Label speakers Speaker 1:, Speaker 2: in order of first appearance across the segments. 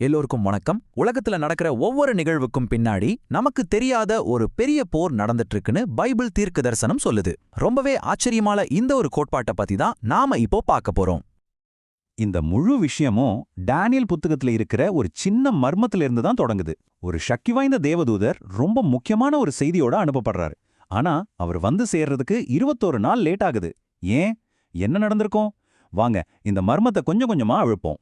Speaker 1: எல்லோருக்கும் வணக்கம். உலகத்துல நடக்கிற ஒவ்வொரு நிகழ்வுக்கும் பின்னாடி நமக்கு தெரியாத ஒரு பெரிய போர் நடந்துட்டு இருக்குன்னு பைபிள் தீர்க்க தரிசனம் சொல்லுது. ரொம்பவே ஆச்சரியமான இந்த ஒரு கோட்பாட்டை பத்தி தான் நாம இப்போ பார்க்க போறோம்.
Speaker 2: இந்த முழு விஷயமும் டேனியல் புத்தகத்துல இருக்கிற ஒரு சின்ன மர்மத்துல இருந்து தான் தொடங்குது. ஒரு சக்தி வாய்ந்த தேவதூதர் ரொம்ப முக்கியமான ஒரு செய்தியோட அனுப்பப்படுறாரு. ஆனா அவர் வந்து சேர்றதுக்கு இருபத்தோரு நாள் லேட் ஆகுது. ஏன்? என்ன நடந்திருக்கும்? வாங்க இந்த மர்மத்தை கொஞ்சம் கொஞ்சமா அழுப்போம்.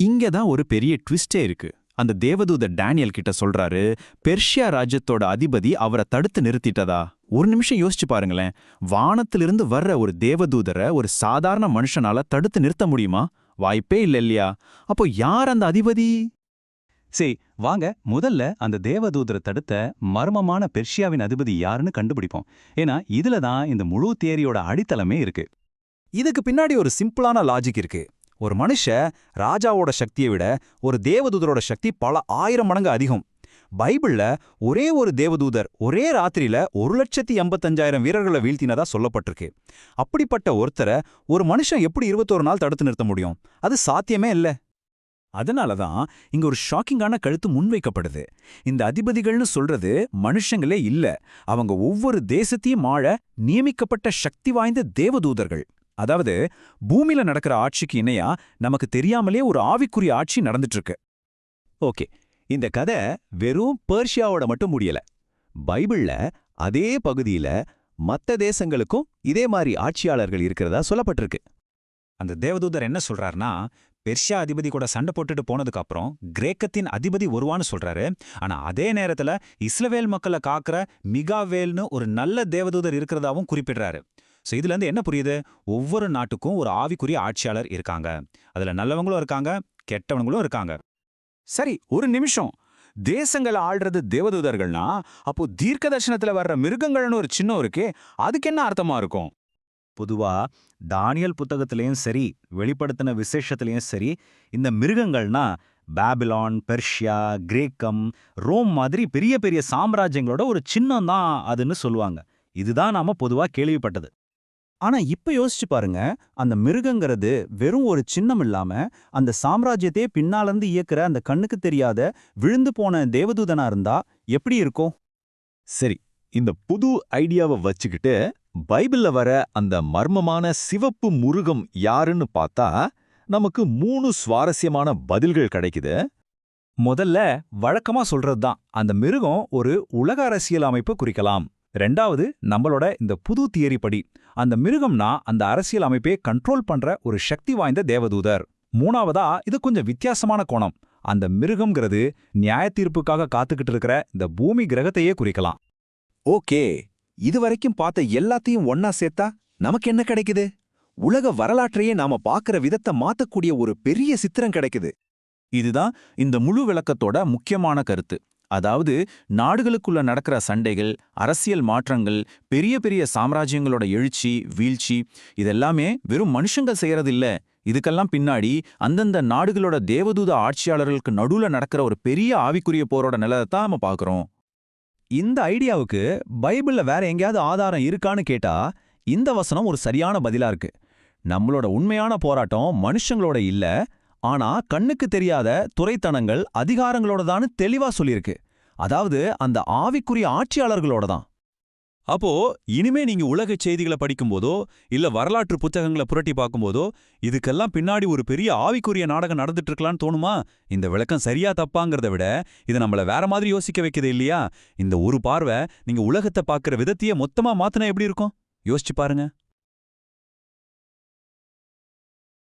Speaker 3: இங்க தான் ஒரு பெரிய ட்விஸ்டே இருக்கு. அந்த தேவதூதர் டேனியல் கிட்ட சொல்றாரு பெர்ஷியா ராஜ்யத்தோட அதிபதி அவரை தடுத்து நிறுத்திட்டதா? ஒரு நிமிஷம் யோசிச்சு பாருங்களேன். வானத்திலிருந்து வர்ற ஒரு தேவதூதரை ஒரு சாதாரண மனுஷனால தடுத்து நிறுத்த முடியுமா? வாய்ப்பே இல்ல இல்லையா? அப்போ யார் அந்த அதிபதி?
Speaker 2: சரி வாங்க முதல்ல அந்த தேவதூதரை தடுத்த மர்மமான பெர்ஷியாவின் அதிபதி யாருன்னு கண்டுபிடிப்போம். ஏன்னா இதுல தான் இந்த முழு தேரியோட அடித்தளமே இருக்கு.
Speaker 1: இதுக்கு பின்னாடி ஒரு சிம்பிளான லாஜிக் இருக்கு. ஒரு மனுஷ ராஜாவோட சக்தியை விட ஒரு தேவதூதரோட சக்தி பல ஆயிரம் மடங்கு அதிகம். பைபிள்ல ஒரே ஒரு தேவதூதர் ஒரே ராத்திரியில ஒரு லட்சத்தி எண்பத்தஞ்சாயிரம் வீரர்களை வீழ்த்தினதா சொல்லப்பட்டிருக்கு. அப்படிப்பட்ட ஒருத்தரை ஒரு மனுஷன் எப்படி இருபத்தோரு நாள் தடுத்து நிறுத்த முடியும்? அது சாத்தியமே இல்ல. அதனால தான் இங்க ஒரு ஷாக்கிங்கான கழுத்து முன்வைக்கப்படுது. இந்த அதிபதிகள்னு சொல்றது மனுஷங்களே இல்ல. அவங்க ஒவ்வொரு தேசத்தையும் ஆழ நியமிக்கப்பட்ட சக்தி வாய்ந்த தேவதூதர்கள். அதாவது பூமியில நடக்கிற ஆட்சிக்கு இணையா நமக்கு தெரியாமலே ஒரு ஆவிக்குரிய ஆட்சி நடந்துட்டு இருக்கு
Speaker 2: ஓகே இந்த கதை வெறும் பெர்ஷியாவோட மட்டும் முடியல. பைபிள்ல அதே பகுதியில மத்த தேசங்களுக்கும் இதே மாதிரி ஆட்சியாளர்கள் இருக்கிறதா சொல்லப்பட்டிருக்கு.
Speaker 4: அந்த தேவதூதர் என்ன சொல்றாருன்னா பெர்ஷியா அதிபதி கூட சண்டை போட்டுட்டு போனதுக்கு அப்புறம் கிரேக்கத்தின் அதிபதி வருவான்னு சொல்றாரு. ஆனா அதே நேரத்துல இஸ்லவேல் மக்களை காக்கிற மிகாவேல்னு ஒரு நல்ல தேவதூதர் இருக்கிறதாவும் குறிப்பிடுறாரு. ஸோ இதுல இருந்து என்ன புரியுது? ஒவ்வொரு நாட்டுக்கும் ஒரு ஆவிக்குரிய ஆட்சியாளர் இருக்காங்க. அதுல நல்லவங்களும் இருக்காங்க கெட்டவங்களும் இருக்காங்க.
Speaker 1: சரி ஒரு நிமிஷம். தேசங்களை ஆள்றது தேவதூதர்கள்னா அப்போ தீர்க்க தரிசனத்துல வர்ற மிருகங்கள்னு ஒரு சின்னம் இருக்கே அதுக்கு என்ன அர்த்தமா இருக்கும்?
Speaker 2: பொதுவா தானியல் புத்தகத்திலையும் சரி வெளிப்படுத்தின விசேஷத்திலையும் சரி இந்த மிருகங்கள்னா பாபிலான் பெர்ஷியா கிரேக்கம் ரோம் மாதிரி பெரிய பெரிய சாம்ராஜ்யங்களோட ஒரு சின்னம் தான் அதுன்னு சொல்லுவாங்க. இதுதான் நாம பொதுவா கேள்விப்பட்டது. ஆனா இப்ப யோசிச்சு பாருங்க அந்த மிருகங்கிறது வெறும் ஒரு சின்னம் இல்லாம அந்த சாம்ராஜ்யத்தையே பின்னாலந்து இயக்குற அந்த கண்ணுக்கு தெரியாத விழுந்து போன தேவதூதனா இருந்தா எப்படி இருக்கும்? சரி இந்த புது ஐடியாவை வச்சுக்கிட்டு பைபிள்ல வர அந்த மர்மமான சிவப்பு முருகம் யாருன்னு பார்த்தா நமக்கு மூணு சுவாரஸ்யமான பதில்கள் கிடைக்குது. முதல்ல வழக்கமா சொல்றது தான் அந்த மிருகம் ஒரு உலக அரசியல் அமைப்பு குறிக்கலாம். ரெண்டாவது நம்மளோட இந்த புது தியரி படி அந்த மிருகம்னா அந்த அரசியல் அமைப்பே கண்ட்ரோல் பண்ற ஒரு சக்தி வாய்ந்த தேவதூதர். மூணாவதா இது கொஞ்சம் வித்தியாசமான கோணம். அந்த மிருகம்ங்கிறது நியாய தீர்ப்புக்காக காத்துக்கிட்டு இருக்கிற இந்த பூமி கிரகத்தையே குறிக்கலாம்.
Speaker 5: ஓகே இதுவரைக்கும் பார்த்த எல்லாத்தையும் ஒன்னா சேர்த்தா நமக்கு என்ன கிடைக்குது? உலக வரலாற்றையே நாம பார்க்கற விதத்தை மாத்தக்கூடிய ஒரு பெரிய சித்திரம் கிடைக்குது.
Speaker 3: இதுதான் இந்த முழு விளக்கத்தோட முக்கியமான கருத்து. அதாவது நாடுகளுக்குள்ள நடக்கிற சண்டைகள் அரசியல் மாற்றங்கள் பெரிய பெரிய சாம்ராஜ்யங்களோட எழுச்சி வீழ்ச்சி இதெல்லாமே வெறும் மனுஷங்க செய்யறதில்ல. இதுக்கெல்லாம் பின்னாடி அந்தந்த நாடுகளோட தேவதூத ஆட்சியாளர்களுக்கு நடுவுல நடக்கிற ஒரு பெரிய ஆவிக்குரிய போரோட நிலத்தை தான் நம்ம பார்க்குறோம்
Speaker 1: இந்த ஐடியாவுக்கு பைபிள்ல வேற எங்கேயாவது ஆதாரம் இருக்கான்னு கேட்டா இந்த வசனம் ஒரு சரியான பதிலா இருக்கு. நம்மளோட உண்மையான போராட்டம் மனுஷங்களோட இல்ல ஆனா கண்ணுக்கு தெரியாத துறைத்தனங்கள் அதிகாரங்களோட தான் தெளிவா சொல்லியிருக்கு. அதாவது அந்த ஆவிக்குரிய ஆட்சியாளர்களோட தான்
Speaker 6: அப்போ இனிமே நீங்க உலக செய்திகளை படிக்கும்போதோ இல்ல வரலாற்று புத்தகங்களை புரட்டி பார்க்கும்போதோ இதுக்கெல்லாம் பின்னாடி ஒரு பெரிய ஆவிக்குரிய நாடகம் நடந்துட்டு இருக்கலாம்னு தோணுமா? இந்த விளக்கம் சரியா தப்பாங்கிறத விட இது நம்மள வேற மாதிரி யோசிக்க வைக்குது இல்லையா? இந்த ஒரு பார்வை நீங்க உலகத்தை பார்க்குற விதத்தையே மொத்தமா மாத்தினா எப்படி இருக்கும்? யோசிச்சு பாருங்க.